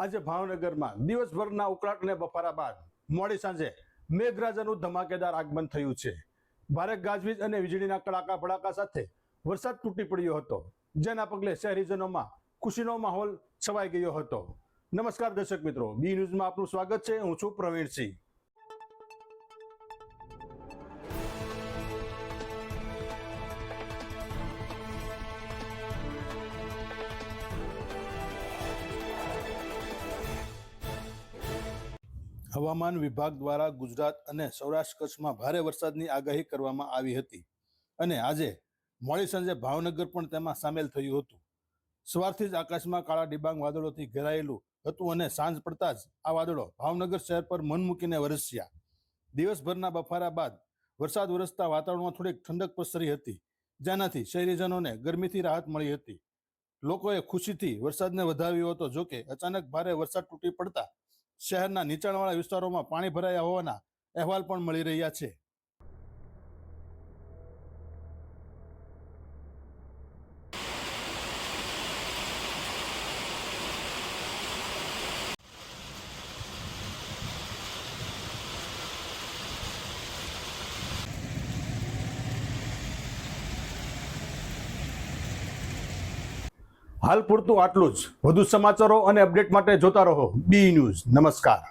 આજે ભાવનગરમાં દિવસભરના ઉકળાટ અને બફારા બાદ મોડી સાંજે મેઘરાજાનું ધમાકેદાર આગમન થયું છે. ભારે ગાજવીજ અને વીજળીના કડાકા ભડાકા સાથે વરસાદ તૂટી પડ્યો હતો, જેના પગલે શહેરીજનોમાં ખુશીનો માહોલ છવાઈ ગયો હતો. નમસ્કાર દર્શક મિત્રો, બી ન્યૂઝમાં આપનું સ્વાગત છે. હું છું પ્રવીણસિંહ. હવામાન વિભાગ દ્વારા ગુજરાત અને સૌરાષ્ટ્ર કચ્છમાં ભારે વરસાદની આગાહી કરવામાં આવી હતી અને આજે મોડી સાંજે ભાવનગર પણ તેમાં સામેલ થયું હતું. સવારથી જ આકાશમાં કાળા ડિબાંગ વાદળોથી ઘેરાયેલું હતું અને સાંજ પડતા જ આ વાદળો ભાવનગર શહેર પર મન મૂકીને વરસ્યા. દિવસભરના બફારા બાદ વરસાદ વરસતા વાતાવરણમાં થોડીક ઠંડક પ્રસરી હતી, જેનાથી શહેરીજનોને ગરમીથી રાહત મળી હતી. લોકોએ ખુશીથી વરસાદને વધાવ્યો હતો જોકે અચાનક ભારે વરસાદ તૂટી પડતા શહેરના નીચાણવાળા વિસ્તારોમાં પાણી ભરાયા હોવાના અહેવાલ પણ મળી રહ્યા છે. હાલ પૂરતું આટલું જ. વધુ સમાચારો અને અપડેટ માટે જોતા રહો બી ન્યૂઝ નમસ્કાર.